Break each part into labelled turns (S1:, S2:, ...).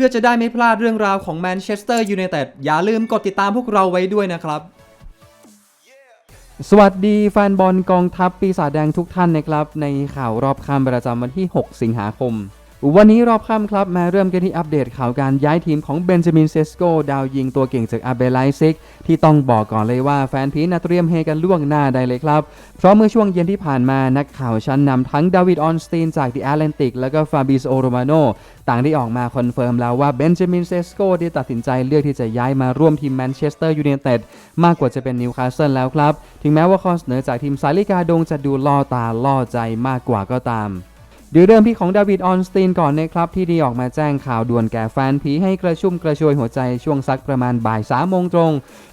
S1: พื่อจะได้ไม่พลาดเรื่องราวของแมนเชสเตอร์ยูไนเต็ดอย่าลืมกดติดตามพวกเราไว้ด้วยนะครับ สวัสดีแฟนบอลกองทัพปีศาจแดงทุกท่านนะครับ ในข่าวรอบค่ำประจำวันที่ 6 สิงหาคม วันนี้รอบค่ำครับมาเริ่มกันที่อัปเดตข่าวการย้ายทีมของเบนจามินเซสโกดาวยิงตัวเก่งจากอาเบไลซิก ที่ต้องบอกก่อนเลยว่าแฟนพีนาเตรียมเฮกันล่วงหน้าได้เลยครับ เพราะเมื่อช่วงเย็นที่ผ่านมานักข่าวชั้นนำทั้งดาวิดออนสตีนจากดิแอตแลนติกและก็ฟาบิโซโรมาโนต่างได้ออกมาคอนเฟิร์มแล้วว่าเบนจามินเซสโกได้ตัดสินใจเลือกที่จะย้ายมาร่วมทีมแมนเชสเตอร์ยูไนเต็ดมากกว่าจะเป็นนิวคาสเซิลแล้วครับ ถึงแม้ว่าข้อเสนอจากทีมสาลิกาดงจะดูล่อตาล่อใจมากกว่าก็ตาม เดี๋ยวเริ่มที่ของดาวิดออนสตีนก่อนนะครับที่ได้ออกมาแจ้งข่าวด่วนแก่แฟนผีให้กระชุ่มกระชวยหัวใจช่วงสักประมาณบ่ายสามโมงตรง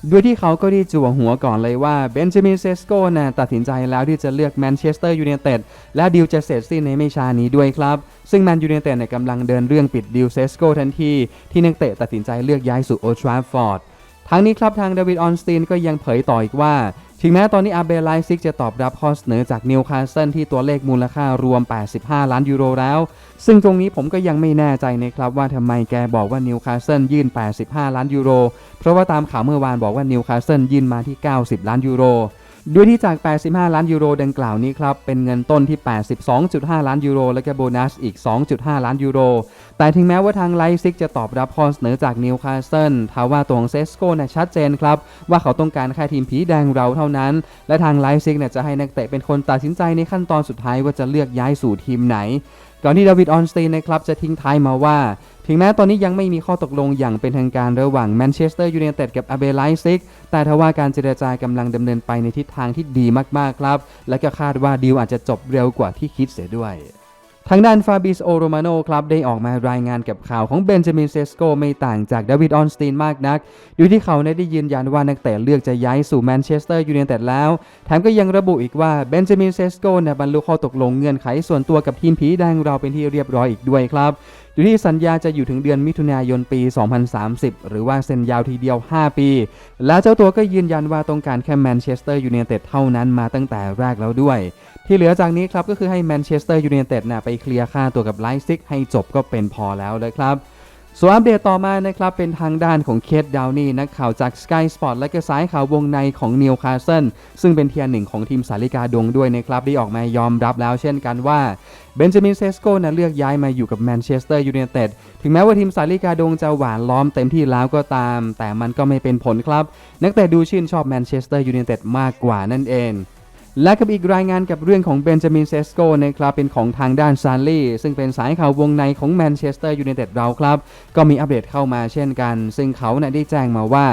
S1: โดยที่เขาก็ได้จั่วหัวก่อนเลยว่าเบนจามินเซสโกนะตัดสินใจแล้วที่จะเลือกแมนเชสเตอร์ยูไนเต็ดและดิวจะเสร็จสิ้นในไม่ช้านี้ด้วยครับ ซึ่งแมนยูไนเต็ดเนี่ยกำลังเดินเรื่องปิดดิวเซสโกทันที ที่นักเตะตัดสินใจเลือกย้ายสู่โอทราฟอร์ดทั้งนี้ครับทางดาวิดออนสตีนก็ยังเผยต่ออีกว่า ถึงแม้ตอนนี้อาเบลไลซิกจะตอบรับข้อเสนอจากนิวคาสเซิลที่ตัวเลขมูลค่ารวม 85 ล้านยูโรแล้ว ซึ่งตรงนี้ผมก็ยังไม่แน่ใจนะครับว่าทำไมแกบอกว่านิวคาสเซิลยื่น 85 ล้านยูโร เพราะว่าตามข่าวเมื่อวานบอกว่านิวคาสเซิลยื่นมาที่ 90 ล้านยูโร ด้วยที่จาก 85 ล้านยูโรดังกล่าวนี้ครับ เป็นเงินต้นที่ 82.5 ล้านยูโร และก็โบนัสอีก 2.5 ล้านยูโร แต่ถึงแม้ว่าทางไลซิกจะตอบรับข้อเสนอจากนิวคาสเซิลทว่าตัวของเซสโกเนี่ยชัดเจนครับ ว่าเขาต้องการแค่ทีมผีแดงเราเท่านั้น และทางไลซิกเนี่ยจะให้นักเตะเป็นคนตัดสินใจในขั้นตอนสุดท้ายว่าจะเลือกย้ายสู่ทีมไหน ก่อนที่ดาวิดออนสตีนนะครับจะทิ้งท้ายมาว่า ถึงแม้ตอนนี้ยังไม่มีข้อตกลงอย่างเป็นทางการระหว่างแมนเชสเตอร์ยูไนเต็ดกับอาเบไลซิกแต่ทว่าการเจรจากำลังดำเนินไปในทิศทางที่ดีมากๆครับ และก็คาดว่าดีลอาจจะจบเร็วกว่าที่คิดเสียด้วยทางด้านฟาบิสโอโรมาโนครับได้ออกมารายงานกับข่าวของเบนจามินเซสโกไม่ต่างจากดาวิดออนสตีนมากนัก โดยที่เขาได้ยืนยันว่านักเตะเลือกจะย้ายสู่แมนเชสเตอร์ยูไนเต็ดแล้ว แถมก็ยังระบุอีกว่าเบนจามินเซสโกเนี่ยบรรลุข้อตกลงเงื่อนไขส่วนตัวกับทีมผีแดงเราเป็นที่เรียบร้อยอีกด้วยครับ โดยที่สัญญาจะอยู่ถึงเดือนมิถุนายนปี 2030 หรือว่าเซ็นยาวทีเดียว 5 ปี และเจ้าตัวก็ยืนยันว่าต้องการแค่แมนเชสเตอร์ยูไนเต็ดเท่านั้นมาตั้งแต่แรกแล้วด้วย ที่เหลือจากนี้ครับก็คือให้แมนเชสเตอร์ยูไนเต็ดนะไปเคลียร์ค่าตัวกับไลซิกให้จบก็เป็นพอแล้วเลยครับ ส่วนอัปเดตต่อมานะครับเป็นทางด้านของเคทดาวนี่นักข่าวจาก Sky Sport และก็สายข่าววงในของนิวคาสเซิลซึ่งเป็นเทียร์หนึ่งของทีมสาลิกาดงด้วยนะครับได้ออกมายอมรับแล้วเช่นกันว่าเบนจามินเซสโกนะเลือกย้ายมาอยู่กับแมนเชสเตอร์ยูไนเต็ดถึงแม้ว่าทีมสาลิกาดงจะหวานล้อมเต็มที่แล้วก็ตาม แต่มันก็ไม่เป็นผลครับ นักเตะดูชื่นชอบแมนเชสเตอร์ยูไนเต็ดมากกว่านั่นเอง และกับอีกรายงานกับเรื่องของเบนจามินเซสโกนะครับเป็นของทางด้านซานลี่ซึ่งเป็นสายข่าววงในของแมนเชสเตอร์ยูไนเต็ดเราครับ ก็มีอัปเดตเข้ามาเช่นกัน ซึ่งเขาเนะได้แจ้งมาว่า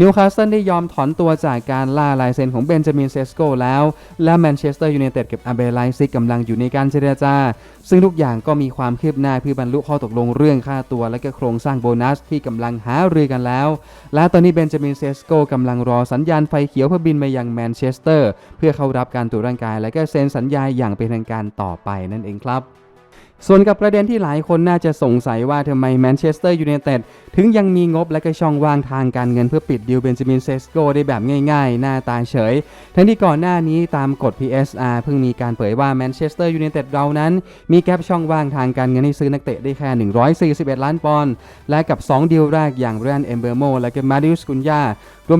S1: นิวคาสเซิลได้ยอมถอนตัวจากการล่าลายเซ็นของเบนจามินเซสโกแล้ว และแมนเชสเตอร์ยูไนเต็ดกับอาเบไลซิกกำลังอยู่ในการเจรจา ซึ่งทุกอย่างก็มีความคืบหน้าเพื่อบรรลุข้อตกลงเรื่องค่าตัวและก็โครงสร้างโบนัสที่กำลังหารือกันแล้ว และตอนนี้เบนจามินเซสโกกำลังรอสัญญาณไฟเขียวเพื่อบินมายังแมนเชสเตอร์เพื่อเข้ารับการตรวจร่างกายและก็เซ็นสัญญาอย่างเป็นทางการต่อไปนั่นเองครับ ส่วนกับประเด็นที่หลายคนน่าจะสงสัยว่าทำไมแมนเชสเตอร์ยูไนเต็ดถึงยังมีงบและก็ช่องว่างทางการเงินเพื่อปิดดิวเบนจามินเซสโกได้แบบง่ายๆ หน้าตาเฉย ทั้งที่ก่อนหน้านี้ตามกฎ PSR เพิ่งมีการเผยว่าแมนเชสเตอร์ยูไนเต็ดเรานั้น มีแกลบช่องว่างทางการเงินให้ซื้อนักเตะได้แค่ 141 ล้านปอนด์และกับ 2 ดีลแรกอย่างแรนเอมเบอร์โมและก็มาดิอุสกุนยา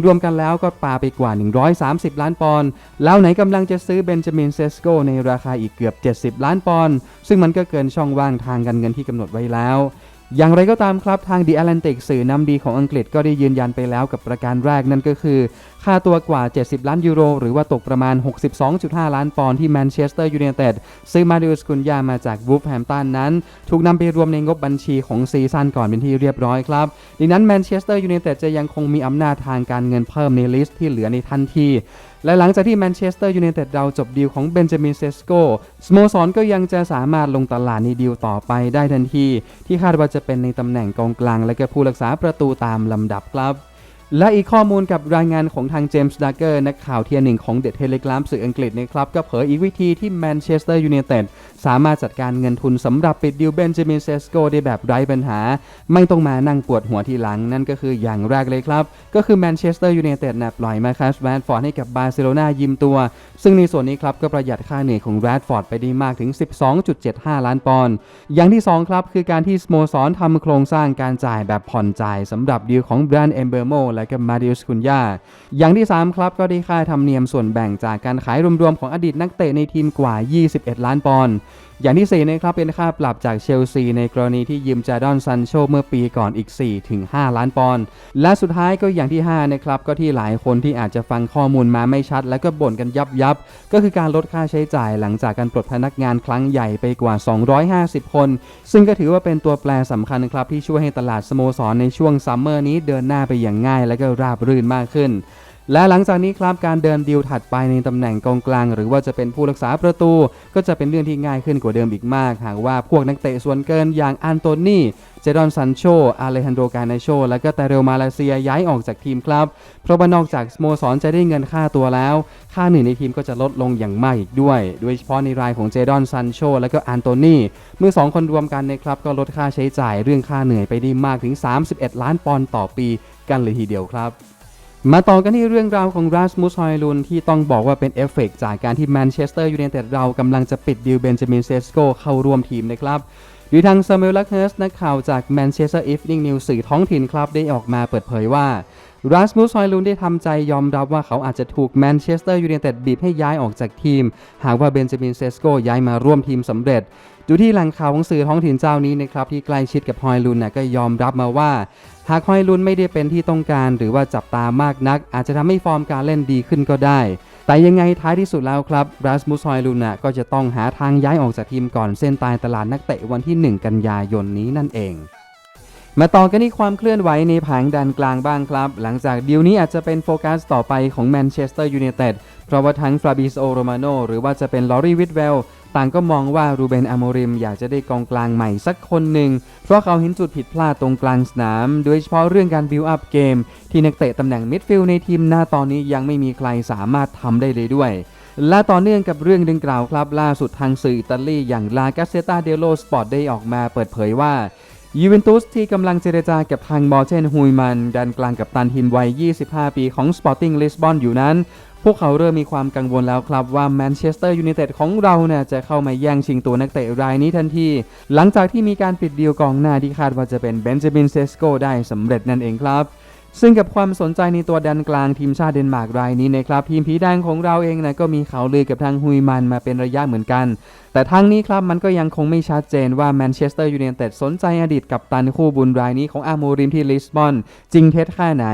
S1: รวมๆกันแล้วก็ปาไปกว่า 130 ล้านปอนด์แล้วไหนกำลังจะซื้อเบนจามินเซสโกในราคาอีกเกือบ 70 ล้านปอนด์ซึ่งมันก็เกินช่องว่างทางการเงินที่กำหนดไว้แล้ว อย่างไรก็ตามครับทาง The Atlantic สื่อนำดีของอังกฤษก็ได้ยืนยันไปแล้วกับประการแรกนั่นก็คือ ค่าตัวกว่า 70 ล้านยูโร หรือว่าตกประมาณ 62.5 ล้านปอนด์ที่แมนเชสเตอร์ยูไนเต็ดซื้อมาดิอุสกุนยามาจากวูฟแฮมตันนั้น ถูกนำไปรวมในงบบัญชีของซีซั่นก่อนเป็นที่เรียบร้อยครับดังนั้นแมนเชสเตอร์ยูไนเต็ดจะยังคงมีอำนาจทางการเงินเพิ่มในลิสต์ที่เหลือในทันที และหลังจากที่แมนเชสเตอร์ยูไนเต็ดเราจบดีลของเบนจามินเซสโกสโมสรก็ยังจะสามารถลงตลาดในดีลต่อไปได้ทันที ที่คาดว่าจะเป็นในตำแหน่งกองกลางและก็ผู้รักษาประตูตามลำดับครับ และอีกข้อมูลกับรายงานของทางเจมส์ดักเกอร์นักข่าวเทียหนึ่งของเด e เทเลกราฟสื่ออังกฤษนะครับก็เผยอีกวิธีที่แมนเชสเตอร์ยูไนเต็ดสามารถจัดการเงินทุนสำหรับปิดดิวเบนจามินเซสโกได้แบบไร้ปัญหา ไม่ต้องมานั่งปวดหัวทีหลัง นั่นก็คืออย่างแรกเลยครับ ก็คือแมนเชสเตอร์ยูไนเต็ดนะปล่อยมาคัสแรดฟอร์ดให้กับบาร์เซโลนายืมตัว ซึ่งในส่วนนี้ครับก็ประหยัดค่าเหนื่อยของแรดฟอร์ดไปได้มากถึง 12.75 ล้านปอนด์อย่างที่สองครับคือการที่สโมสรทำโครงสร้างการจ่ายแบบผ่อนจ่ายสำหรับดีลของแบรนด์เอมเบอร์โมและก็มาดิอุสคุนยาอย่างที่ 3 ครับก็ได้ค่าธรรมเนียมส่วนแบ่งจากการขายรวมๆของอดีตนักเตะในทีมกว่า 21 ล้านปอนด์อย่างที่ 4 นะครับเป็นค่าปรับจากเชลซีในกรณีที่ยืมจาดอนซันโชเมื่อปีก่อนอีก 4-5 ล้านปอนด์และสุดท้ายก็อย่างที่ 5 นะครับ ก็ที่หลายคนที่อาจจะฟังข้อมูลมาไม่ชัด แล้วก็บ่นกันยับยับ ก็คือการลดค่าใช้จ่ายหลังจากการปลดพนักงานครั้งใหญ่ไปกว่า 250 คน ซึ่งก็ถือว่าเป็นตัวแปรสำคัญนะครับที่ช่วยให้ตลาดสโมสรในช่วงซัมเมอร์นี้เดินหน้าไปอย่างง่าย และก็ราบรื่นมากขึ้น และหลังจากนี้ครับการเดินดีลถัดไปในตำแหน่งกองกลาง หรือว่าจะเป็นผู้รักษาประตู ก็จะเป็นเรื่องที่ง่ายขึ้นกว่าเดิมอีกมาก หากว่าพวกนักเตะส่วนเกินอย่างอันโตนีเจดอนซันโช อาเลฮันโดกาเนโช และก็เตเรลมาเลเซียย้ายออกจากทีมครับ เพราะว่านอกจากสโมสรจะได้เงินค่าตัวแล้ว ค่าเหนื่อยในทีมก็จะลดลงอย่างมากอีกด้วย โดยเฉพาะในรายของเจดอนซันโช และก็อันโตนีเมื่อสองคนรวมกันนะครับก็ลดค่าใช้จ่ายเรื่องค่าเหนื่อยไปได้มากถึง 31 ล้านปอนด์ต่อปีกันเลยทีเดียวครับ มาต่อกันที่เรื่องราวของราสมุสฮอยลุนที่ต้องบอกว่าเป็นเอฟเฟกต์จากการที่แมนเชสเตอร์ยูไนเต็ดเรากำลังจะปิดดิวเบนจามินเซสโกเข้าร่วมทีมนะครับโดยทางซามูเอลลักเฮิร์สนักข่าวจากแมนเชสเตอร์อีฟนิ่งนิวสื่อท้องถิ่นครับได้ออกมาเปิดเผยว่า ราสมุสฮอยลุนได้ทำใจยอมรับว่าเขาอาจจะถูกแมนเชสเตอร์ยูไนเต็ดบีบให้ย้ายออกจากทีม หากว่าเบนจามินเซสโกย้ายมาร่วมทีมสำเร็จดูที่แหล่งข่าวของสื่อท้องถิ่นเจ้านี้นะครับที่ใกล้ชิดกับฮอยลุนน่ะก็ยอมรับมาว่า หากฮอยลุนไม่ได้เป็นที่ต้องการ หรือว่าจับตามากนัก อาจจะทำให้ฟอร์มการเล่นดีขึ้นก็ได้ แต่ยังไงท้ายที่สุดแล้วครับรัสมุสฮอยลุนน่ะก็จะต้องหาทางย้ายออกจากทีมก่อนเส้นตายตลาดนักเตะวันที่ 1 กันยายนนี้นั่นเอง มาต่อกันที่ความเคลื่อนไหวในผางดันกลางบ้างครับ หลังจากดีลนี้อาจจะเป็นโฟกัสต่อไปของแมนเชสเตอร์ยูไนเต็ดเพราะว่าทั้งฟราบิโอโรมาโนหรือว่าจะเป็นลอรีวิดเวลต่างก็มองว่ารูเบนอโมริมอยากจะได้กองกลางใหม่สักคนหนึ่ง เพราะเขาเห็นจุดผิดพลาดตรงกลางสนาม โดยเฉพาะเรื่องการบิวอัพเกม ที่นักเตะตำแหน่งมิดฟิลด์ในทีมหน้าตอนนี้ยังไม่มีใครสามารถทำได้เลยด้วยและต่อเนื่องกับเรื่องดังกล่าวครับล่าสุดทางสื่ออิตาลีอย่างลากาเซตาเดโลสปอร์ตได้ออกมาเปิดเผยว่า ยูเวนตุสที่กำลังเจรจากับทางบอเชนฮุยมันดันกลางกับตันทีมวัย 25 ปีของสปอร์ติ้งลิสบอนอยู่นั้น พวกเขาเริ่มมีความกังวลแล้วครับว่าแมนเชสเตอร์ยูไนเต็ดของเราเนี่ยจะเข้ามาแย่งชิงตัวนักเตะรายนี้ทันที หลังจากที่มีการปิดดีลกองหน้าที่คาดว่าจะเป็นเบนจามินเซสโกได้สำเร็จนั่นเองครับ ซึ่งกับความสนใจในตัวดันกลางทีมชาติเดนมาร์กรายนี้นะครับทีมผีแดงของเราเองนะก็มีข่าวลือกับทางฮุยมันมาเป็นระยะเหมือนกัน แต่ทั้งนี้ครับมันก็ยังคงไม่ชัดเจนว่าแมนเชสเตอร์ยูไนเต็ดสนใจอดีตกับตันคู่บุญรายนี้ของอาโมริมที่ลิสบอน จริงเท็จแค่ไหน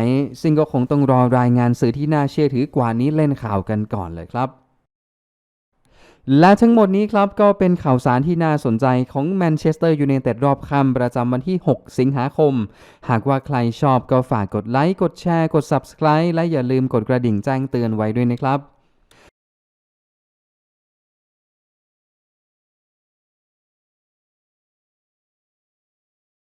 S1: ซึ่งก็คงต้องรอรายงานสื่อที่น่าเชื่อถือกว่านี้เล่นข่าวกันก่อนเลยครับ และทั้งหมดนี้ครับก็เป็นข่าวสารที่น่าสนใจของแมนเชสเตอร์ยูไนเต็ดรอบค่ำประจำวันที่ 6 สิงหาคม หากว่าใครชอบก็ฝากกดไลค์ กดแชร์ กด Subscribe และอย่าลืมกดกระดิ่งแจ้งเตือนไว้ด้วยนะครับ